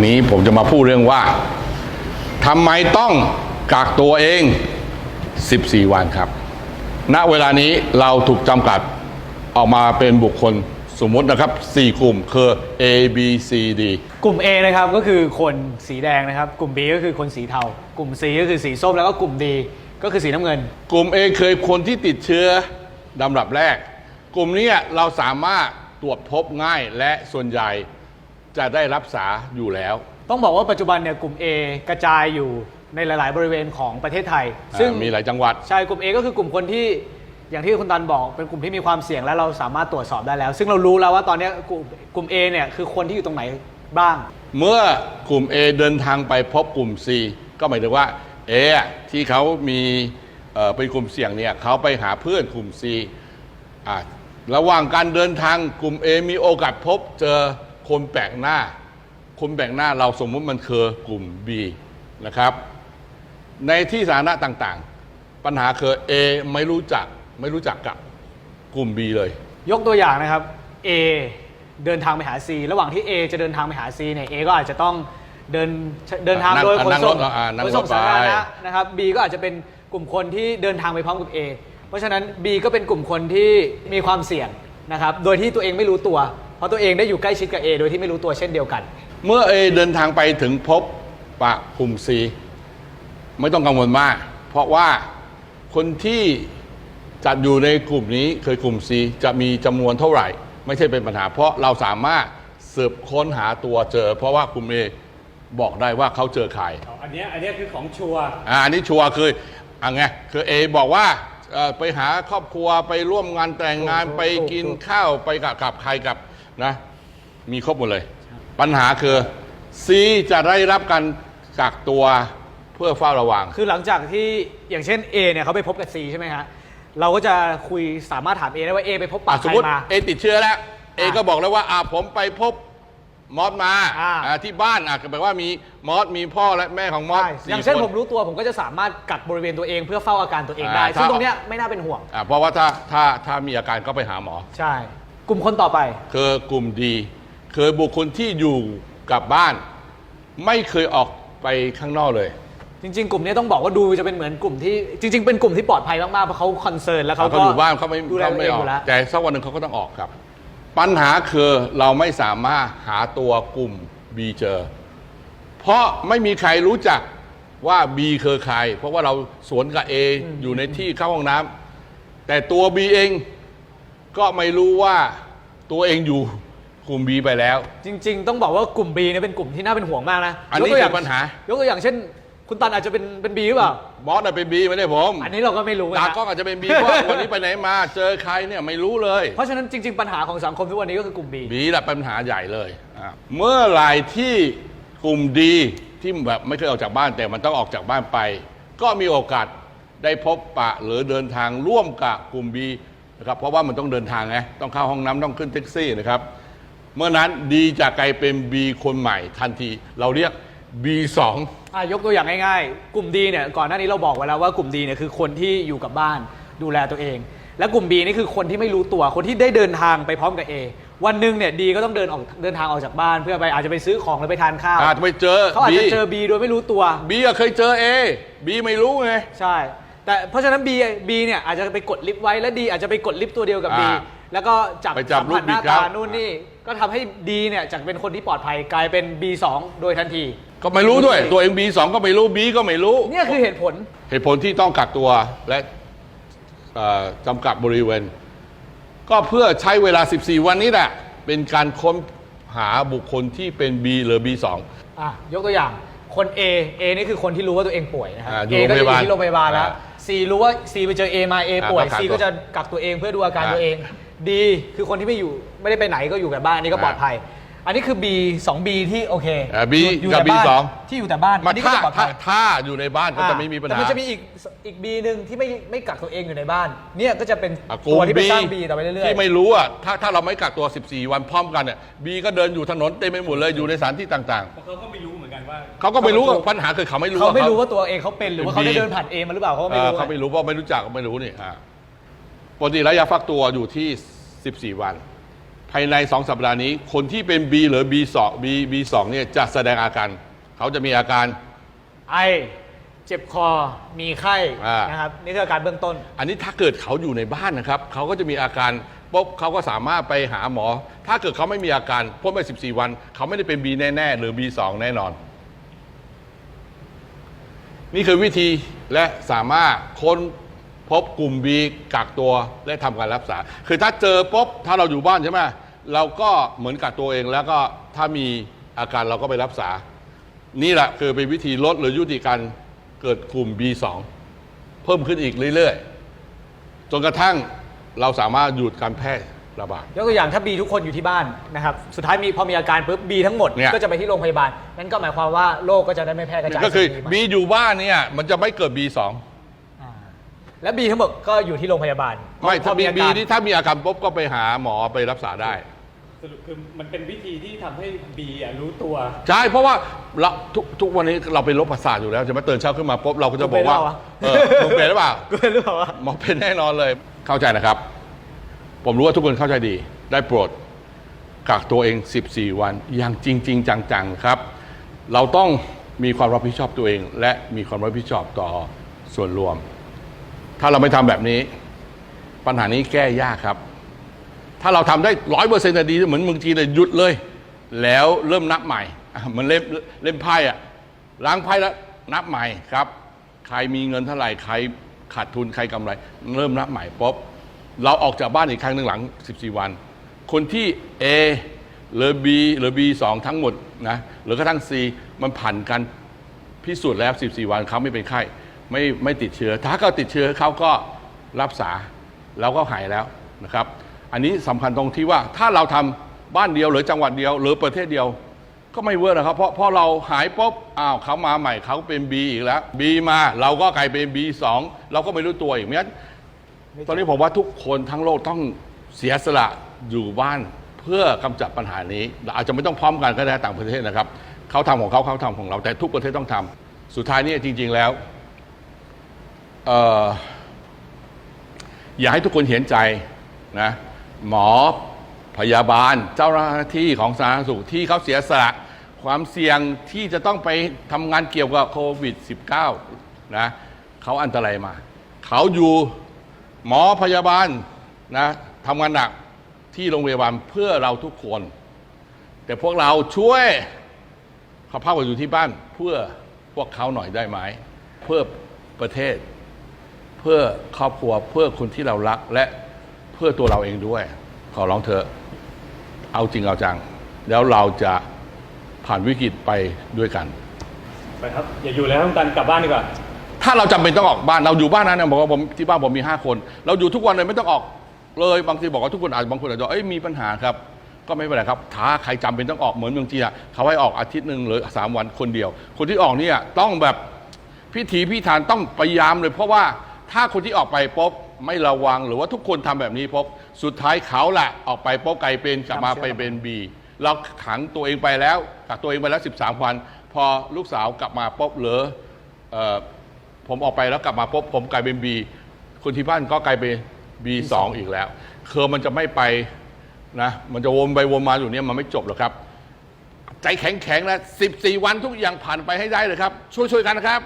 ตอนนี้ผมจะมาพูดเรื่องว่าทำไมต้องกักตัวเอง 14 วันครับ ณ เวลานี้เราถูกจำกัดออกมาเป็นบุคคลสมมตินะครับ 4 กลุ่มคือ A B C D กลุ่ม A นะครับก็คือคนสีแดงนะครับ กลุ่ม B ก็คือคนสีเทา กลุ่ม C ก็คือสีส้มแล้วก็กลุ่ม D ก็คือสีน้ำเงิน กลุ่ม A เคยคนที่ติดเชื้อลำดับแรก กลุ่มเนี้ยเราสามารถตรวจพบง่ายและส่วนใหญ่ จะได้รักษาอยู่แล้ว ต้องบอกว่าปัจจุบันเนี่ยกลุ่ม A กระจายอยู่ในหลาย ๆ บริเวณของประเทศไทย ซึ่งอ่ามีหลายจังหวัด ใช่กลุ่ม A ก็คือกลุ่มคนที่อย่างที่คุณตันบอกเป็นกลุ่มที่มีความเสี่ยงและเราสามารถตรวจสอบได้แล้ว ซึ่งเรารู้แล้วว่าตอนเนี้ยกลุ่มกลุ่ม A เนี่ยคือคนที่อยู่ตรงไหนบ้าง เมื่อกลุ่ม A เดินทางไปพบกลุ่ม C ก็หมายถึงว่า A อะที่เขามีเอ่อเป็นกลุ่มเสี่ยงเนี่ยเขาไปหาเพื่อนกลุ่ม C อะระหว่างการเดินทางกลุ่ม A มีโอกาสพบเจอ คนแปลกหน้า คนแปลกหน้าเราสมมติมันคือกลุ่ม B นะครับ ในที่สาธารณะต่างๆ ปัญหาคือ A ไม่รู้จักไม่รู้จักกับกลุ่ม B เลย ยกตัวอย่างนะครับ A เดินทางไปหา C ระหว่างที่ A จะเดินทางไปหา C เนี่ย A ก็อาจจะต้องเดินเดินทางนั่งโดยขนนั่งส่งรถอ่านั่งขนส่งรถไปสาธารณะนะครับ B ก็อาจจะเป็นกลุ่มคนที่เดินทางไปพร้อมกับ A เพราะฉะนั้น B ก็เป็นกลุ่มคนที่มีความเสี่ยงนะครับ โดยที่ตัวเองไม่รู้ตัว เพราะตัวเองได้อยู่ใกล้ชิดกับ A โดยที่ไม่รู้ตัวเช่นเดียวกัน เมื่อ A เดินทางไปถึงพบปะกลุ่ม C ไม่ต้องกังวลมาก เพราะว่าคนที่จัดอยู่ในกลุ่มนี้เคยกลุ่ม C จะมีจำนวนเท่าไหร่ ไม่ใช่เป็นปัญหา เพราะเราสามารถสืบค้นหาตัวเจอ เพราะว่ากลุ่ม A บอกได้ว่าเขาเจอใครอันเนี้ยอันเนี้ยคือของชัวร์อ่าอันนี้ชัวร์คืออะไงคือ A บอกว่าเอ่อไปหาครอบครัวไปร่วมงานแต่งงานถูกไปกินถูกข้าวไปกับกับใครกับ นะ มีครบหมดเลย ปัญหาคือ C จะได้รับการกักตัวเพื่อเฝ้าระวัง คือหลังจากที่อย่างเช่น A เนี่ยเขาไปพบกับ C ใช่ไหมฮะเราก็จะคุยสามารถถาม A ได้ว่า A ไปพบปะอะใคสมรมติมา เอติดเชื้อแล้วเออะก็บอกแล้วว่าอะผมไปพบมอสมาอ่า อะที่บ้านอะก็แปลว่ามีมอสมีพ่อและแม่ของมอสใช่สี่อย่างเช่นคนผมรู้ตัวผมก็จะสามารถกักบริเวณตัวเองเพื่อเฝ้าอาการตัวเองได้อ่าซึ่งถ้า ตรงเนี้ยไม่น่าเป็นห่วง อะเพราะว่าถ้าถ้าถ้ามีอาการก็ไปหาหมอ ใช่ กลุ่มคนต่อไป คือกลุ่มดีคือบุคคลที่อยู่กับบ้าน ไม่เคยออกไปข้างนอกเลย จริง ๆ กลุ่มนี้ต้องบอกว่าดูจะเป็นเหมือนกลุ่มที่จริง ๆ เป็นกลุ่มที่ปลอดภัยมากๆเพราะเขาคอนเซิร์นแล้วเขาเขาก็อยู่บ้านเขาไม่ดูแลเขาตัวไม่เองอออกยู่แล้วแต่สักวันหนึ่งเขาก็ต้องออกครับ ปัญหาคือเราไม่สามารถหาตัวกลุ่ม B เจอ เพราะไม่มีใครรู้จักว่า B คือใครเพราะว่าเราสวนกับ A อยู่ในที่เข้าห้องน้ำแต่ตัว B เอง ก็ไม่รู้ว่าตัวเองอยู่กลุ่ม B ไปแล้ว จริง ๆ ต้องบอกว่ากลุ่ม B เนี่ยเป็นกลุ่มที่น่าเป็นห่วงมากนะอันนี้ยกตัวย่คือปัญหา ยกตัวอย่างเช่น คุณตันอาจจะเป็นเป็น B หรือเปล่ามอสน่ะเป็น B ไม่ได้ผมอันนี้เราก็ไม่รู้นะตากล้องอาจจะเป็น B เพราะวันนี้ไปไหนมา เจอใครเนี่ยไม่รู้เลย เพราะฉะนั้นจริง ๆ ปัญหาของสังคมทุกวันนี้ก็คือกลุ่ม B บีแหละปัญหาใหญ่เลยอะเมื่อไหร่ที่กลุ่มดีที่แบบไม่เคยออกจากบ้านแต่มันต้องออกจากบ้านไป ก็มีโอกาสได้พบปะหรือเดินทางร่วมกับกลุ่มบี นะครับเพราะว่ามันต้องเดินทางไงต้องเข้าห้องน้ำต้องขึ้นแท็กซี่นะครับ เมื่อนั้นดีจะกลายเป็นบีคนใหม่ทันที เราเรียก B2 อะยกตัวอย่างง่ายๆ กลุ่มดีเนี่ยก่อนหน้านี้เราบอกไว้แล้วว่ากลุ่มดีเนี่ยคือคนที่อยู่กับบ้านดูแลตัวเอง และกลุ่ม B นี่คือคนที่ไม่รู้ตัวคนที่ได้เดินทางไปพร้อมกับ A วันหนึ่งเนี่ยดีก็ต้องเดินออกเดินทางออกจากบ้านเพื่อไปอาจจะไปซื้อของหรือไปทานข้าวอาจจะไปเจอ เขาอาจบีจะเจอ B โดยไม่รู้ตัวบีอะเคยเจอ A บีไม่รู้ไง ใช่ แต่เพราะฉะนั้น B B เนี่ยอาจจะไปกดลิฟต์ไว้และ D อาจจะไปกดลิฟต์ตัวเดียวกับ B อ่าแล้วก็จับไปจับสัมผัสหน้าลูกบิดครับตานู่นนี่ ก็ทำให้ D เนี่ยจากเป็นคนที่ปลอดภัยกลายเป็น B2 โดยทันที ก็ไม่รู้ด้วย ตัวเอง B2 ก็ไม่รู้ B ก็ไม่รู้ เนี่ยคือเหตุผล เหตุผลที่ต้องกักตัวและเอ่อจำกัดบริเวณ ก็เพื่อใช้เวลา 14 วันนี้แหละเป็นการค้นหาบุคคลที่เป็น B หรือ B2 อะยกตัวอย่างคน A A นี่คือคนที่รู้ว่าตัวเองป่วยนะครับ อ่าอยู่ A ก็จะอยู่โรงพยาบาลที่โรงพยาบาลแล้ว อ่า C รู้ว่า C ไปเจอ A มา A อ่าป่วยก็กัก C ตัวก็จะกักตัวเองเพื่อดูอาการอ่าตัวเอง D คือคนที่ไม่อยู่ไม่ได้ไปไหนก็อยู่กับบ้านอันนี้ก็อ่าปลอดภัย อันนี้คือ B 2 B ที่โอเคอ่า B อยู่กับแต่บ้าน B2 ที่อยู่แต่บ้านมาอันนี้ก็ถ้าจะปลอดถ้าภัย ถ้าอยู่ในบ้านก็จะไม่มีปัญแต่หา มันจะมีอีกอีก B หนึ่งที่ไม่ไม่กักตัวเองอยู่ในบ้าน เนี่ยก็จะเป็นอะกตัลุ่วมที่ไป B สร้าง B ต่อไปเรื่อยๆ ที่ไม่รู้อะถ้าถ้าเราไม่กักตัว 14 วันพร้อมกันเนี่ย B ก็เดินอยู่ถนนเต็มไปหมดเลยอยู่ในสถานที่ต่าง เพราะเขาก็ไม่รู้เหมือนกัน ว่าๆเขาก็ไม่รู้ว่าปัญหาคือเขาไม่รู้เขาไม่ว่รู้ว่าตัวเองเขาเป็นหรือว่าเขาได้เป็น B เดินผ่าน A มาหรือเปล่าเขาก็เอไม่อรู้เขาไม่รู้เพราะไม่รู้จักก็ไม่รู้นี่อ่าปกติระยะฟักตัวอยู่ที่ 14 วันพภายใน 2 สัปดาห์นี้ คนที่เป็น B หรือ B2 B B2 เนี่ยจะแสดงอาการ เขาจะมีอาการ ไอเจ็บคอมีไข้อ่านนะครับนี่คืออาการเบื้องต้น อันนี้ถ้าเกิดเขาอยู่ในบ้านนะครับ เขาก็จะมีอาการปุ๊บเขาก็สามารถไปหาหมอ ถ้าเกิดเขาไม่มีอาการพ้นไป 14 วัน เขาไม่ได้เป็น B แน่ ๆ หรือ B2 แน่นอน นี่คือวิธีและสามารถค้นพบกลุ่ม B กักตัวและทำการรักษา คือถ้าเจอปุ๊บถ้าเราอยู่บ้านใช่ไหมเราก็เหมือนกักตัวเองแล้วก็ถ้ามีอาการเราก็ไปรักษา นี่แหละคือเป็นวิธีลดหรือยุติการเกิดกลุ่ม B2 เพิ่มขึ้นอีกเรื่อยๆจนกระทั่งเราสามารถหยุดการแพร่ ระบาด ยกตัวอย่างถ้าบีทุกคนอยู่ที่บ้านนะครับสุดท้ายมีพอมีอาการปุ๊บบีทั้งหมดเนี่ย ก็จะไปที่โรงพยาบาลนั่นก็หมายความว่าโรคก็จะได้ไม่แพร่กระจายก็คือสู่ B อยู่บ้านเนี่ยมันจะไม่เกิด B2 อ่าและบีทั้งหมดก็อยู่ที่โรงพยาบาลไม่พถ้าอมีอาบีการที่ถ้ามีอาการปุ๊บก็ไปหาหมอไปรักษาได้ สรุปคือมันเป็นวิธีที่ทำให้บีอะรู้ตัว ใช่ เพราะว่าเราทุกทุกวันนี้เราเป็นโรคประสาทอยู่แล้วใช่ไหมตื่นเช้าขึ้นมาปุ๊บเราก็จะบอกว่าเออมึงเป็นหรือเปล่ากูเป็นหรือเปล่าวะหมอเป็นแน่นอนเลยเข้าใจนะครับ ผมรู้ว่าทุกคนเข้าใจดี ได้โปรดกักตัวเอง 14 วัน อย่างจริง ๆ จังๆครับ เราต้องมีความรับผิดชอบตัวเอง และมีความรับผิดชอบต่อส่วนรวม ถ้าเราไม่ทำแบบนี้ ปัญหานี้แก้ยากครับ ถ้าเราทำได้ร้อยเปอร์เซ็นต์ดีเหมือนเมืองจีนเลยหยุดเลย แล้วเริ่มนับใหม่เหมันเล่นเล่นไพ่อะล้างไพ่แล้วนับใหม่ครับ ใครมีเงินเท่าไหร่ใครขาดทุนใครกำไร เริ่มนับใหม่ปุ๊บ เราออกจากบ้านอีกครั้งหนึ่งหลัง 14 วัน คนที่ A หรือ B หรือ B2 ทั้งหมดนะหรือกระทั่ง C มันผ่านกันพิสูจน์แล้ว 14 วันเขาไม่เป็นไข้ไม่ไม่ติดเชื้อ ถ้าเขาติดเชื้อเขาก็รักษาแล้วก็หายแล้วนะครับ อันนี้สำคัญตรงที่ว่าถ้าเราทำบ้านเดียวหรือจังหวัดเดียว หรือประเทศเดียว ก็ไม่เวิร์กนะครับ เพราะพราะเราหายปุ๊บอ้าวเขามาใหม่เขาเป็น B อีกแล้ว B มาเราก็กลายเป็น B2 เราก็ไม่รู้ตัวอีกเพราะฉะนั้น ตอนนี้ผมว่าทุกคนทั้งโลกต้องเสียสละอยู่บ้านเพื่อกำจัดปัญหานี้ อาจจะไม่ต้องพร้อมกันก็ได้ต่างประเทศนะครับเขาทำของเขาเขาทำของเรา แต่ทุกประเทศต้องทำสุดท้ายนี่จริง ๆแล้วอออย่าให้ทุกคนเห็นใจนะหมอพยาบาล เจ้าหน้าที่ของสาธารณสุขที่เขาเสียสละความเสี่ยงที่จะต้องไปทำงานเกี่ยวกับโควิด -19 นะเขาอันตรายมา เขาอยู่ หมอพยาบาลนะทำงานหนักที่โรงพยาบาลเพื่อเราทุกคน แต่พวกเราช่วยเขาพักอยู่ที่บ้านเพื่อพวกเขาหน่อยได้ไหมเพื่อประเทศ เพื่อครอบครัวเพื่อคนที่เรารักและเพื่อตัวเราเองด้วย ขอร้องเถอเอาจริงเอาจัง แล้วเราจะผ่านวิกฤตไปด้วยกัน ไปครับ อย่าอยู่แล้วต้องการกลับบ้านดีกว่า ถ้าเราจำเป็นต้องออกบ้านเราอยู่บ้านนั้นนะบอกว่าผมที่บ้านผมมี 5 คน เราอยู่ทุกวันเลยไม่ต้องออกเลยบางทีบอกว่าทุกคนอาจบางคนอาจจะเอ้ยมีปัญหาครับ ก็ไม่เป็นไรครับถ้าใครจำเป็นต้องออกเหมือนเมืองจีนอะเขาให้ออกอาทิตย์หนึ่งหรือสามวันคนเดียว คนที่ออกเนี่ยต้องแบบพิถีพิถันต้องพยายามเลย เพราะว่าถ้าคนที่ออกไปปุ๊บไม่ระวังหรือว่าทุกคนทำแบบนี้ปุ๊บสุดท้ายเขาแหละออกไปปุ๊บกลายเป็นกลับมาไปเป็นบีเราขังตัวเองไปแล้วกักตัวเองไปแล้ว 13 วัน พอลูกสาวกลับมาปุ๊บเหลือเอ่อ ผมออกไปแล้วกลับมาปุ๊บผมกลายเป็น B คนที่บ้านก็กลายเป็น B2 อีกแล้วคือมันจะไม่ไปนะ มันจะวนไปวนมาอยู่เนี่ยมันไม่จบหรอกครับ ใจแข็งๆนะ14 วันทุกอย่างผ่านไปให้ได้เลยครับ ช่วยๆกันนะครับ